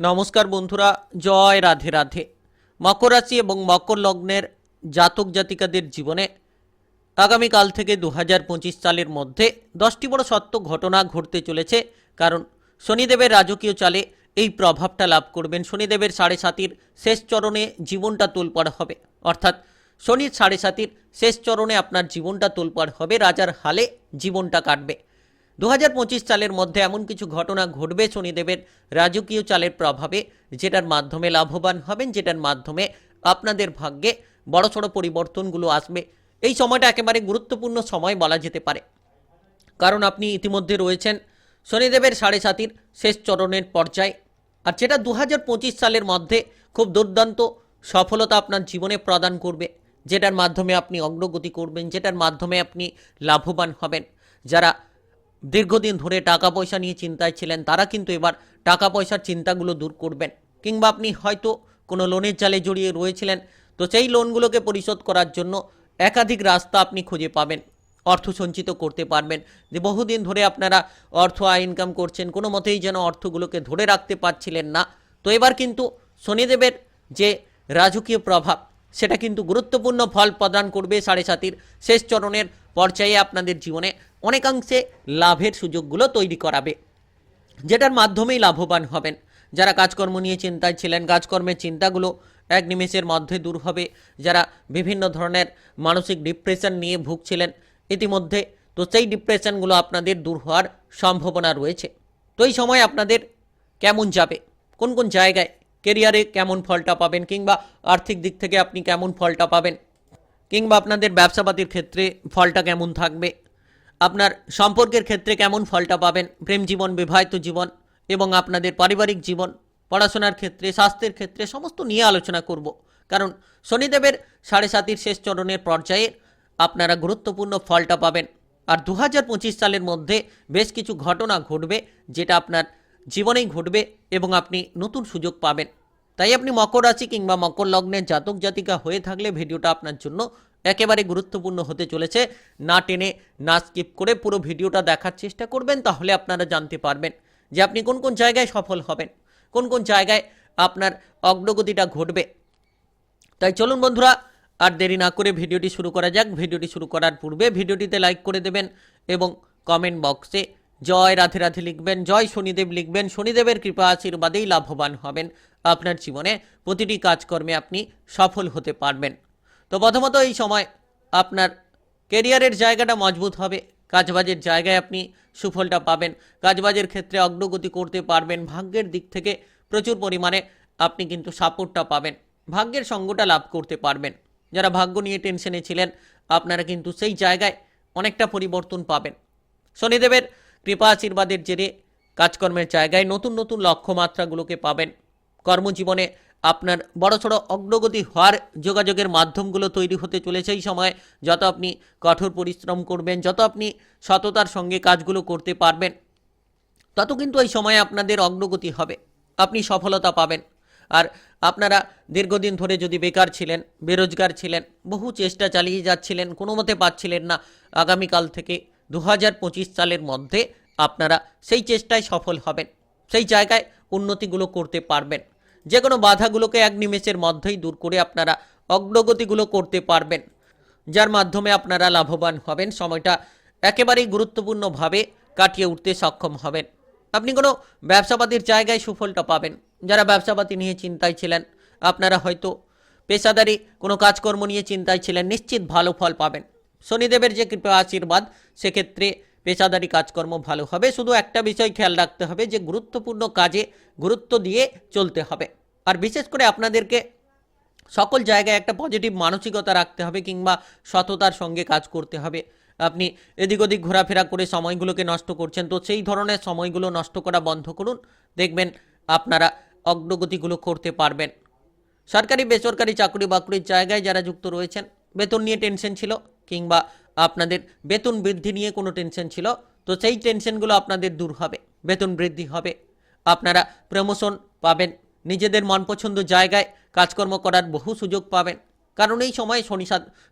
নমস্কার বন্ধুরা, জয় রাধে রাধে। মকর রাশি এবং মকর লগ্নের জাতক জাতিকাদের জীবনে আগামীকাল থেকে দু হাজার পঁচিশ সালের মধ্যে দশটি বড় সত্য ঘটনা ঘটতে চলেছে, কারণ শনিদেবের রাজকীয় চালে এই প্রভাবটা লাভ করবেন। শনিদেবের সাড়ে সাতির শেষ চরণে জীবনটা তোলপাড় হবে। অর্থাৎ শনির সাড়ে সাতির শেষ চরণে আপনার জীবনটা তোলপাড় হবে, রাজার হালে জীবনটা কাটবে। দু হাজার পঁচিশ সালের মধ্যে এমন কিছু ঘটনা ঘটবে শনিদেবের রাজকীয় চালের প্রভাবে, যেটার মাধ্যমে লাভবান হবেন, যেটার মাধ্যমে আপনাদের ভাগ্যে বড়সড় পরিবর্তনগুলো আসবে। এই সময়টা একেবারে গুরুত্বপূর্ণ সময় বলা যেতে পারে। কারণ আপনি ইতিমধ্যে রয়েছেন শনিদেবের সাড়ে সাতির শেষ চরণের পর্যায়ে। আর যেটা দু হাজার পঁচিশ সালের মধ্যে খুব দুর্দান্ত সফলতা আপনার জীবনে প্রদান করবে, যেটার মাধ্যমে আপনি অগ্রগতি করবেন, যেটার মাধ্যমে আপনি লাভবান হবেন। যারা দীর্ঘদিন ধরে টাকা পয়সা নিয়ে চিন্তায় ছিলেন, তারা কিন্তু এবার টাকা পয়সার চিন্তাগুলো দূর করবেন। কিংবা আপনি হয়তো কোনো লোনের জালে জড়িয়ে রয়েছিলেন, তো সেই লোনগুলোকে পরিশোধ করার জন্য একাধিক রাস্তা আপনি খুঁজে পাবেন, অর্থ সঞ্চিত করতে পারবেন। যে বহুদিন ধরে আপনারা অর্থ, আয় ইনকাম করছেন, কোনো মতেই যেন অর্থগুলোকে ধরে রাখতে পারছিলেন না। তো এবার কিন্তু শনিদেবের যে রাজকীয় প্রভাব সেটা কিন্তু গুরুত্বপূর্ণ ফল প্রদান করবে সাড়ে সাতির শেষ চরণের পর্যায়ে আপনাদের জীবনে অনেকাংশে লাভের সুযোগগুলো তৈরি করাবে, যেটার মাধ্যমেই লাভবান হবেন। যারা কাজকর্ম নিয়ে চিন্তায় ছিলেন, কাজকর্মের চিন্তাগুলো এক নিমেষের মধ্যে দূর হবে। যারা বিভিন্ন ধরনের মানসিক ডিপ্রেশন নিয়ে ভুগছিলেন, ইতিমধ্যে তো সেই ডিপ্রেশনগুলো আপনাদের দূর হওয়ার সম্ভাবনা রয়েছে। তো এই সময় আপনাদের কেমন যাবে? কোন কোন জায়গায় কেরিয়ারে কেমন ফলটা পাবেন কিংবা আর্থিক দিক থেকে আপনি কেমন ফলটা পাবেন কিংবা আপনাদের ব্যবসাপাতির ক্ষেত্রে ফলটা কেমন থাকবে, আপনার সম্পর্কের ক্ষেত্রে কেমন ফলটা পাবেন, প্রেম জীবন, বিবাহিত জীবন এবং আপনাদের পারিবারিক জীবন, পড়াশোনার ক্ষেত্রে, স্বাস্থ্যের ক্ষেত্রে সমস্ত নিয়ে আলোচনা করব। কারণ শনিদেবের সাড়ে সাতির শেষ চরণের পর্যায়ে আপনারা গুরুত্বপূর্ণ ফলটা পাবেন। আর দু হাজার পঁচিশ সালের মধ্যে বেশ কিছু ঘটনা ঘটবে যেটা আপনার জীবনেই ঘটবে এবং আপনি নতুন সুযোগ পাবেন। তাই আপনি মকর রাশি কিংবা মকর লগ্নের জাতক জাতিকা হয়ে থাকলে ভিডিওটা আপনার জন্য একেবারে গুরুত্বপূর্ণ হতে চলেছে। না টেনে, না স্কিপ করে পুরো ভিডিওটা দেখার চেষ্টা করবেন, তাহলে আপনারা জানতে পারবেন যে আপনি কোন কোন জায়গায় সফল হবেন, কোন কোন জায়গায় আপনার অগ্রগতিটা ঘটবে। তাই চলুন বন্ধুরা, আর দেরি না করে ভিডিওটি শুরু করা যাক। ভিডিওটি শুরু করার পূর্বে ভিডিওটিতে লাইক করে দেবেন এবং কমেন্ট বক্সে জয় রাধে রাধে লিখবেন, জয় শনিদেব লিখবেন, শনিদেবের কৃপা আশীর্বাদেই লাভবান হবেন আপনার জীবনে। প্রতিটি কাজকর্মে আপনি সফল হতে পারবেন। তো প্রথমত এই সময় আপনার কেরিয়ারের জায়গাটা মজবুত হবে, কাজবাজের জায়গায় আপনি সুফলটা পাবেন, কাজবাজের ক্ষেত্রে অগ্রগতি করতে পারবেন, ভাগ্যের দিক থেকে প্রচুর পরিমাণে আপনি কিন্তু সাপোর্টটা পাবেন, ভাগ্যের সঙ্গটা লাভ করতে পারবেন। যারা ভাগ্য নিয়ে টেনশনে ছিলেন, আপনারা কিন্তু সেই জায়গায় অনেকটা পরিবর্তন পাবেন। শনিদেবের কৃপা আশীর্বাদের জেরে কাজকর্মের জায়গায় নতুন নতুন লক্ষ্যমাত্রাগুলোকে পাবেন। কর্মজীবনে আপনার বড়সড় অগ্রগতি হওয়ার যোগাযোগের মাধ্যমগুলো তৈরি হতে চলেছে এই সময়। যত আপনি কঠোর পরিশ্রম করবেন, যত আপনি সততার সঙ্গে কাজগুলো করতে পারবেন, তত কিন্তু এই সময়ে আপনাদের অগ্রগতি হবে। আপনি সফলতা পাবেন। আর আপনারা দীর্ঘদিন ধরে যদি বেকার ছিলেন, বেরোজগার ছিলেন, বহু চেষ্টা চালিয়ে যাচ্ছিলেন কোনো মতে পাচ্ছিলেন না, আগামীকাল থেকে দু হাজার পঁচিশ সালের মধ্যে আপনারা সেই চেষ্টায় সফল হবেন। সেই জায়গায় উন্নতিগুলো করতে পারবেন। যে কোনো বাধাগুলোকে এক নিমেষের মধ্যেই দূর করে আপনারা অগ্রগতিগুলো করতে পারবেন। যার মাধ্যমে আপনারা লাভবান হবেন। সময়টা একেবারেই গুরুত্বপূর্ণভাবে কাটিয়ে উঠতে সক্ষম হবেন। আপনি কোনো ব্যবসাপাতির জায়গায় সুফলটা পাবেন। যারা ব্যবসাপাতি নিয়ে চিন্তায় ছিলেন, আপনারা হয়তো পেশাদারি কোনো কাজকর্ম নিয়ে চিন্তায় ছিলেন, নিশ্চিত ভালো ফল পাবেন। শনিদেবের যে কৃপা আশীর্বাদ সেক্ষেত্রে পেশাদারি কাজকর্ম ভালো হবে। শুধু একটা বিষয় খেয়াল রাখতে হবে যে, গুরুত্বপূর্ণ কাজে গুরুত্ব দিয়ে চলতে হবে। আর বিশেষ করে আপনাদেরকে সকল জায়গায় একটা পজিটিভ মানসিকতা রাখতে হবে কিংবা সততার সঙ্গে কাজ করতে হবে। আপনি এদিক ওদিক ঘোরাফেরা করে সময়গুলোকে নষ্ট করছেন, তো সেই ধরনের সময়গুলো নষ্ট করা বন্ধ করুন। দেখবেন আপনারা অগ্রগতিগুলো করতে পারবেন। সরকারি, বেসরকারি চাকরি বাকরির জায়গায় যারা যুক্ত রয়েছেন, বেতন নিয়ে টেনশন ছিল। কিংবা আপনাদের বেতন বৃদ্ধি নিয়ে কোনো টেনশন ছিল, তো সেই টেনশনগুলো আপনাদের দূর হবে, বেতন বৃদ্ধি হবে। আপনারা প্রমোশন পাবেন, নিজেদের মনপছন্দ জায়গায় কাজকর্ম করার বহু সুযোগ পাবেন। কারণ এই সময় শনি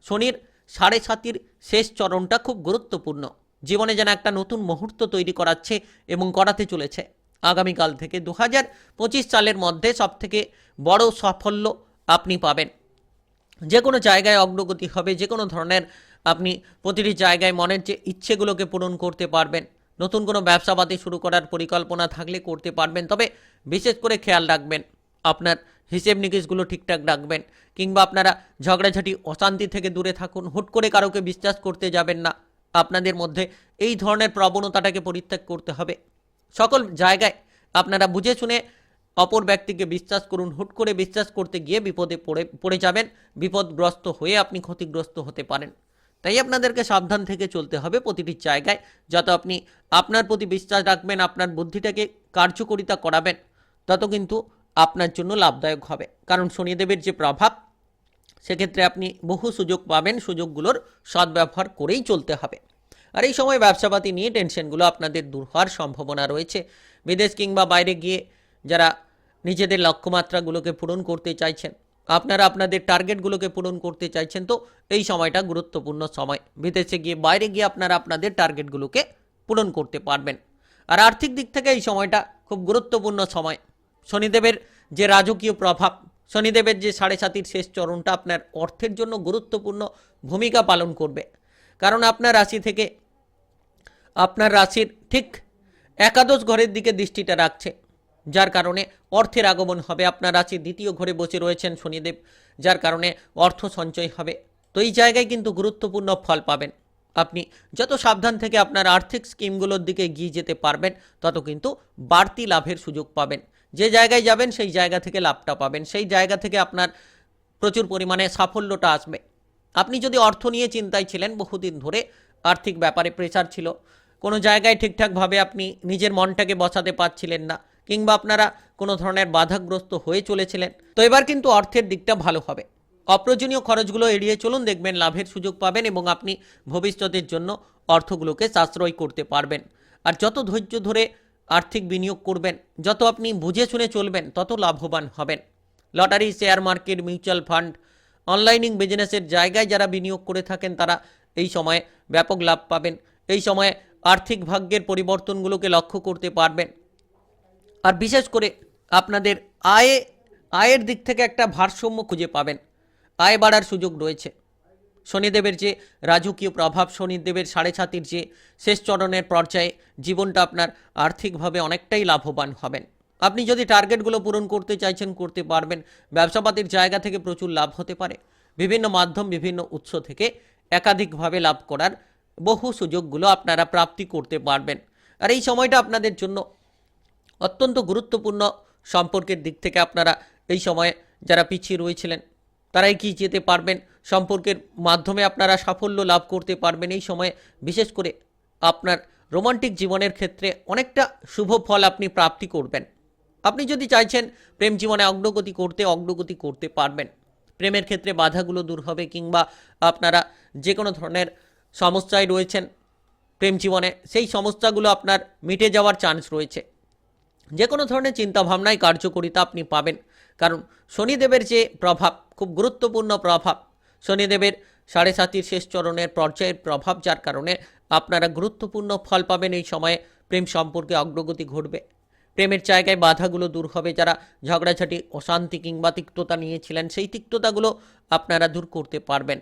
শনির সাড়ে সাতির শেষ চরণটা খুব গুরুত্বপূর্ণ। জীবনে যেন একটা নতুন মুহূর্ত তৈরি করাচ্ছে এবং করাতে চলেছে। আগামীকাল থেকে দু হাজার পঁচিশ সালের মধ্যে সবথেকে বড় সাফল্য আপনি পাবেন। যে কোনো জায়গায় অগ্রগতি হবে যে কোনো ধরনের আপনি প্রতিটি জায়গায় মনের যে ইচ্ছেগুলোকে পূরণ করতে পারবেন, নতুন কোনো ব্যবসাপাতি শুরু করার পরিকল্পনা থাকলে করতে পারবেন, তবে বিশেষ করে খেয়াল রাখবেন, আপনার হিসেব নিকেশগুলো ঠিকঠাক রাখবেন, কিংবা আপনারা ঝগড়াঝাটি, অশান্তি থেকে দূরে থাকুন, হুট করে কারোকে বিশ্বাস করতে যাবেন না, আপনাদের মধ্যে এই ধরনের প্রবণতাটাকে পরিত্যাগ করতে হবে। সকল জায়গায় আপনারা বুঝে শুনে অপর ব্যক্তিকে বিশ্বাস করুন, হুট করে বিশ্বাস করতে গিয়ে বিপদে পড়ে পড়ে যাবেন। বিপদগ্রস্ত হয়ে আপনি ক্ষতিগ্রস্ত হতে পারেন। তাই আপনাদেরকে সাবধান থেকে চলতে হবে প্রতিটি জায়গায়, যত আপনি আপনার প্রতি বিশ্বাস রাখবেন, আপনার বুদ্ধিটাকে কার্যকরিতা করাবেন। তত কিন্তু আপনার জন্য লাভদায়ক হবে। কারণ শনিদেবের যে প্রভাব, সেক্ষেত্রে আপনি বহু সুযোগ পাবেন, সুযোগগুলোর সদ্ব্যবহার করেই চলতে হবে। আর এই সময় ব্যবসাপাতি নিয়ে টেনশনগুলো আপনাদের দূর হওয়ার সম্ভাবনা রয়েছে। বিদেশ কিংবা বাইরে গিয়ে যারা নিজেদের লক্ষ্যমাত্রাগুলোকে পূরণ করতে চাইছেন। আপনারা আপনাদের টার্গেটগুলোকে পূরণ করতে চাইছেন তো এই সময়টা গুরুত্বপূর্ণ সময়। বিদেশে গিয়ে, বাইরে গিয়ে আপনারা আপনাদের টার্গেটগুলোকে পূরণ করতে পারবেন। আর আর্থিক দিক থেকে এই সময়টা খুব গুরুত্বপূর্ণ সময়। শনিদেবের যে রাজকীয় প্রভাব, শনিদেবের যে সাড়ে সাতির শেষ চরণটা আপনার অর্থের জন্য গুরুত্বপূর্ণ ভূমিকা পালন করবে। কারণ আপনার রাশি থেকে, আপনার রাশির ঠিক একাদশ ঘরের দিকে দৃষ্টিটা রাখছে। যার কারণে অর্থের আগমন হবে। আপনার রাশির দ্বিতীয় ঘরে বসে রয়েছেন শনিদেব, যার কারণে অর্থ সঞ্চয় হবে। তো এই জায়গায় কিন্তু গুরুত্বপূর্ণ ফল পাবেন। আপনি যত সাবধান থেকে আপনার আর্থিক স্কিমগুলোর দিকে এগিয়ে যেতে পারবেন, তত কিন্তু বাড়তি লাভের সুযোগ পাবেন। যে জায়গায় যাবেন, সেই জায়গা থেকে লাভটা পাবেন। সেই জায়গা থেকে আপনার প্রচুর পরিমাণে সাফল্যটা আসবে। আপনি যদি অর্থ নিয়ে চিন্তায় ছিলেন, বহুদিন ধরে আর্থিক ব্যাপারে প্রেসার ছিল। কোনো জায়গায় ঠিকঠাকভাবে আপনি নিজের মনটাকে বসাতে পারছিলেন না। কিংবা আপনারা কোনো ধরনের বাধাগ্রস্ত হয়ে চলেছিলেন। তো এবার কিন্তু অর্থের দিকটা ভালো হবে। অপ্রয়োজনীয় খরচগুলো এড়িয়ে চলুন, দেখবেন লাভের সুযোগ পাবেন এবং আপনি ভবিষ্যতের জন্য অর্থগুলোকে সাশ্রয় করতে পারবেন। আর যত ধৈর্য ধরে আর্থিক বিনিয়োগ করবেন, যত আপনি বুঝে শুনে চলবেন, তত লাভবান হবেন। Lottery, share market, mutual fund, অনলাইনিং বিজনেসের জায়গায় যারা বিনিয়োগ করে থাকেন, তারা এই সময়ে ব্যাপক লাভ পাবেন। এই সময়ে আর্থিক ভাগ্যের পরিবর্তনগুলোকে লক্ষ্য করতে পারবেন। আর বিশেষ করে আপনাদের আয়ে, আয়ের দিক থেকে একটা ভারসাম্য খুঁজে পাবেন। আয় বাড়ার সুযোগ রয়েছে। শনিদেবের যে রাজকীয় প্রভাব, শনিদেবের সাড়ে সাতির যে শেষ চরণের পর্যায়ে জীবনটা আপনার আর্থিকভাবে অনেকটাই লাভবান হবেন। আপনি যদি টার্গেটগুলো পূরণ করতে চাইছেন, করতে পারবেন। ব্যবসাপাতির জায়গা থেকে প্রচুর লাভ হতে পারে। বিভিন্ন মাধ্যম, বিভিন্ন উৎস থেকে একাধিকভাবে লাভ করার বহু সুযোগগুলো আপনারা প্রাপ্তি করতে পারবেন। আর এই সময়টা আপনাদের জন্য অত্যন্ত গুরুত্বপূর্ণ সম্পর্কের দিক থেকে আপনারা এই সময়ে যারা পিছিয়ে রয়েছিলেন, তারা এগিয়ে যেতে পারবেন। সম্পর্কের মাধ্যমে আপনারা সাফল্য লাভ করতে পারবেন এই সময়ে। বিশেষ করে আপনার রোমান্টিক জীবনের ক্ষেত্রে অনেকটা শুভ ফল আপনি প্রাপ্তি করবেন। আপনি যদি চাইছেন প্রেম জীবনে অগ্রগতি করতে অগ্রগতি করতে পারবেন। প্রেমের ক্ষেত্রে বাধাগুলো দূর হবে কিংবা আপনারা যে কোনো ধরনের সমস্যায় রয়েছেন প্রেম জীবনে, সেই সমস্যাগুলো আপনার মিটে যাওয়ার চান্স রয়েছে। যে কোনো ধরনের চিন্তাভাবনায় কার্যকরিতা আপনি পাবেন। কারণ শনিদেবের যে প্রভাব, খুব গুরুত্বপূর্ণ প্রভাব, শনিদেবের সাড়ে সাতির শেষ চরণের পর্যায়ের প্রভাব যার কারণে আপনারা গুরুত্বপূর্ণ ফল পাবেন এই সময়ে, প্রেম সম্পর্কে অগ্রগতি ঘটবে। প্রেমের জায়গায় বাধাগুলো দূর হবে, যারা ঝগড়াঝাটি, অশান্তি কিংবা তিক্ততা নিয়েছিলেন, সেই তিক্ততাগুলো আপনারা দূর করতে পারবেন।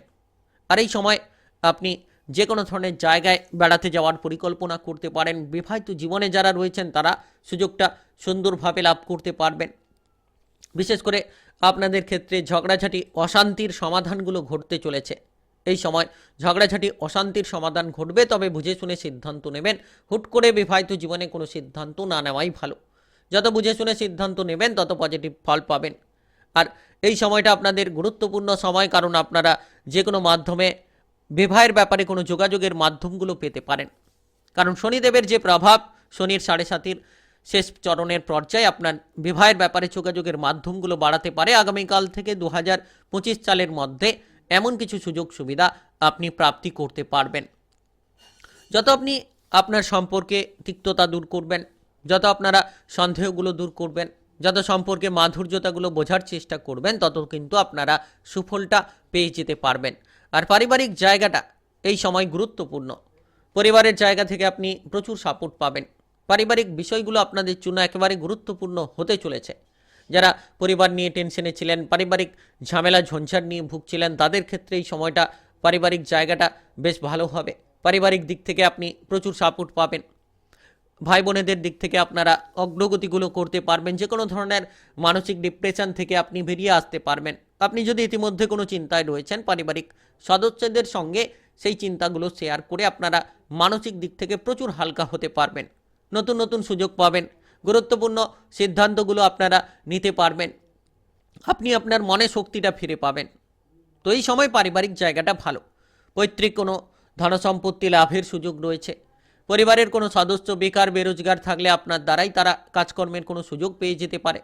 আর এই সময় আপনি যে কোনো ধরনের জায়গায় বেড়াতে যাওয়ার পরিকল্পনা করতে পারেন। বিবাহিত জীবনে যারা রয়েছেন, তারা সুযোগটা সুন্দরভাবে লাভ করতে পারবেন। বিশেষ করে আপনাদের ক্ষেত্রে ঝগড়াঝাটি, অশান্তির সমাধানগুলো ঘটতে চলেছে। এই সময় ঝগড়াঝাটি, অশান্তির সমাধান ঘটবে, তবে বুঝে শুনে সিদ্ধান্ত নেবেন। হুট করে বিবাহিত জীবনে কোনো সিদ্ধান্ত না নেওয়াই ভালো। যত বুঝে শুনে সিদ্ধান্ত নেবেন, তত পজিটিভ ফল পাবেন। আর এই সময়টা আপনাদের গুরুত্বপূর্ণ সময়, কারণ আপনারা যে কোনো মাধ্যমে বিবাহের ব্যাপারে কোনো যোগাযোগের মাধ্যমগুলো পেতে পারেন। কারণ শনিদেবের যে প্রভাব, শনির সাড়ে সাতির শেষ চরণের পর্যায়ে আপনার বিবাহের ব্যাপারে যোগাযোগের মাধ্যমগুলো বাড়াতে পারে। আগামীকাল থেকে দু হাজার পঁচিশ সালের মধ্যে এমন কিছু সুযোগ সুবিধা আপনি প্রাপ্তি করতে পারবেন। যত আপনি আপনার সম্পর্কে তিক্ততা দূর করবেন, যত আপনারা সন্দেহগুলো দূর করবেন, যত সম্পর্কে মাধুর্যতাগুলো বোঝার চেষ্টা করবেন, তত কিন্তু আপনারা সুফলটা পেয়ে যেতে পারবেন। আর পারিবারিক জায়গাটা এই সময় গুরুত্বপূর্ণ। পরিবারের জায়গা থেকে আপনি প্রচুর সাপোর্ট পাবেন। পারিবারিক বিষয়গুলো আপনাদের জন্য একেবারে গুরুত্বপূর্ণ হতে চলেছে। যারা পরিবার নিয়ে টেনশনে ছিলেন, পারিবারিক ঝামেলা, ঝঞ্ঝাট নিয়ে ভুগছিলেন, তাদের ক্ষেত্রে এই সময়টা পারিবারিক জায়গাটা বেশ ভালো হবে। পারিবারিক দিক থেকে আপনি প্রচুর সাপোর্ট পাবেন। ভাই বোনেদের দিক থেকে আপনারা অগ্রগতিগুলো করতে পারবেন। যে কোনো ধরনের মানসিক ডিপ্রেশন থেকে আপনি বেরিয়ে আসতে পারবেন। আপনি যদি ইতিমধ্যে কোনো চিন্তায় রয়েছেন, পারিবারিক সদস্যদের সঙ্গে সেই চিন্তাগুলো শেয়ার করে আপনারা মানসিক দিক থেকে প্রচুর হালকা হতে পারবেন। নতুন নতুন সুযোগ পাবেন। গুরুত্বপূর্ণ সিদ্ধান্তগুলো আপনারা নিতে পারবেন। আপনি আপনার মনে শক্তিটা ফিরে পাবেন। তো এই সময় পারিবারিক জায়গাটা ভালো। পৈতৃক কোনো ধনসম্পত্তি লাভের সুযোগ রয়েছে। পরিবারের কোনো সদস্য বেকার, বেরোজগার থাকলে আপনার দ্বারাই তারা কাজকর্মের কোনো সুযোগ পেয়ে যেতে পারে।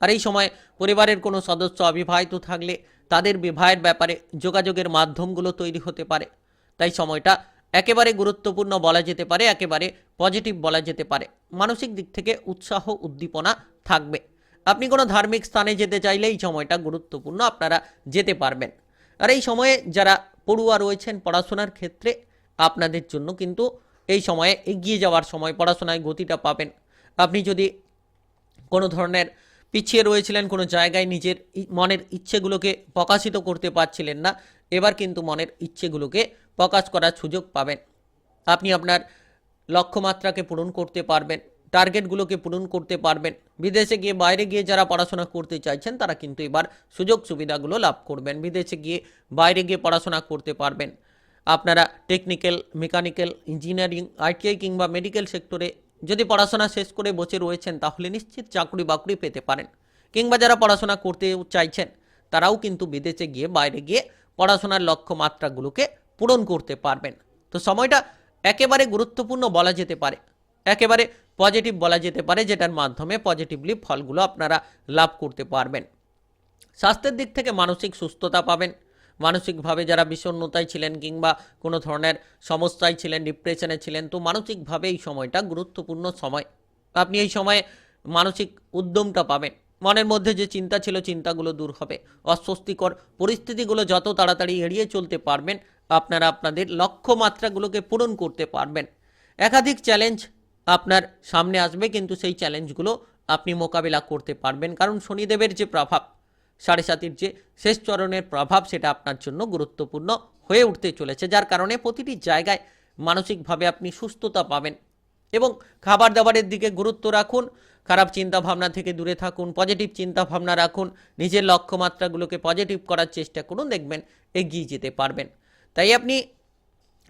আর এই সময় পরিবারের কোনো সদস্য অবিবাহিত থাকলে তাদের বিবাহের ব্যাপারে যোগাযোগের মাধ্যমগুলো তৈরি হতে পারে। তাই সময়টা একেবারে গুরুত্বপূর্ণ বলা যেতে পারে, একেবারে পজিটিভ বলা যেতে পারে। মানসিক দিক থেকে উৎসাহ, উদ্দীপনা থাকবে। আপনি কোনো ধার্মিক স্থানে যেতে চাইলে এই সময়টা গুরুত্বপূর্ণ, আপনারা যেতে পারবেন। আর এই সময়ে যারা পড়ুয়া রয়েছেন পড়াশোনার ক্ষেত্রে, আপনাদের জন্য কিন্তু এই সময়ে এগিয়ে যাওয়ার সময় পড়াশোনায় গতিটা পাবেন। আপনি যদি কোনো ধরনের পিছিয়ে রয়েছিলেন কোনো জায়গায় নিজের মনের ইচ্ছেগুলোকে প্রকাশিত করতে পারছিলেন না। এবার কিন্তু মনের ইচ্ছেগুলোকে প্রকাশ করার সুযোগ পাবেন। আপনি আপনার লক্ষ্যমাত্রাকে পূরণ করতে পারবেন, টার্গেটগুলোকে পূরণ করতে পারবেন। বিদেশে গিয়ে, বাইরে গিয়ে যারা পড়াশোনা করতে চাইছেন, তারা কিন্তু এবার সুযোগ সুবিধাগুলো লাভ করবেন। বিদেশে গিয়ে, বাইরে গিয়ে পড়াশোনা করতে পারবেন। আপনারা টেকনিক্যাল মেকানিক্যাল ইঞ্জিনিয়ারিং আইটিআই কিংবা মেডিকেল সেক্টরে যদি পড়াশোনা শেষ করে বসে রয়েছেন, তাহলে নিশ্চিত চাকরি বাকরি পেতে পারেন। কিংবা যারা পড়াশোনা করতে চাইছেন, তারাও কিন্তু বিদেশে গিয়ে, বাইরে গিয়ে পড়াশোনার লক্ষ্যমাত্রাগুলোকে পূরণ করতে পারবেন। তো সময়টা একেবারে গুরুত্বপূর্ণ বলা যেতে পারে। একেবারে পজিটিভ বলা যেতে পারে, যেটার মাধ্যমে পজিটিভলি ফলগুলো আপনারা লাভ করতে পারবেন। স্বাস্থ্যের দিক থেকে মানসিক সুস্থতা পাবেন। মানসিকভাবে যারা বিষণ্ণতায় ছিলেন কিংবা কোনো ধরনের সমস্যায় ছিলেন ডিপ্রেশনে ছিলেন, তো মানসিকভাবে এই সময়টা গুরুত্বপূর্ণ সময়। আপনি এই সময়ে মানসিক উদ্যমটা পাবেন। মনের মধ্যে যে চিন্তা ছিল, চিন্তাগুলো দূর হবে। অস্বস্তিকর পরিস্থিতিগুলো যত তাড়াতাড়ি এড়িয়ে চলতে পারবেন, আপনারা আপনাদের লক্ষ্যমাত্রাগুলোকে পূরণ করতে পারবেন। একাধিক চ্যালেঞ্জ আপনার সামনে আসবে, কিন্তু সেই চ্যালেঞ্জগুলো আপনি মোকাবিলা করতে পারবেন। কারণ শনিদেবের যে প্রভাব সাড়ে সাতির যে শেষ চরণের প্রভাব সেটা আপনার জন্য গুরুত্বপূর্ণ হয়ে উঠতে চলেছে, যার কারণে প্রতিটি জায়গায় মানসিকভাবে আপনি সুস্থতা পাবেন। এবং খাবার দাবারের দিকে গুরুত্ব রাখুন, খারাপ চিন্তা ভাবনা থেকে দূরে থাকুন, পজিটিভ চিন্তা ভাবনা রাখুন, নিজের লক্ষ্যমাত্রাগুলোকে পজিটিভ করার চেষ্টা করুন, দেখবেন এগিয়ে যেতে পারবেন। তাই আপনি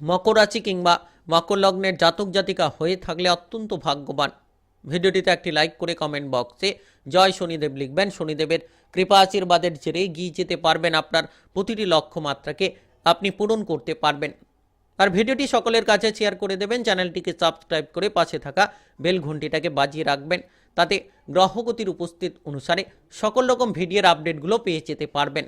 মকর রাশি কিংবা মকর লগ্নের জাতক জাতিকা হয়ে থাকলে অত্যন্ত ভাগ্যবান। ভিডিওটিতে একটি লাইক করে কমেন্ট বক্সে জয় শনিদেব লিখবেন। শনিদেবের কৃপা আশীর্বাদের জেরে এগিয়ে যেতে পারবেন আপনার প্রতিটি লক্ষ্যমাত্রাকে আপনি পূরণ করতে পারবেন। আর ভিডিওটি সকলের কাছে শেয়ার করে দেবেন, চ্যানেলটিকে সাবস্ক্রাইব করে পাশে থাকা বেল ঘন্টিটাকে বাজিয়ে রাখবেন। তাতে গ্রহগতির উপস্থিত অনুসারে সকল রকম ভিডিওর আপডেটগুলো পেয়ে যেতে পারবেন।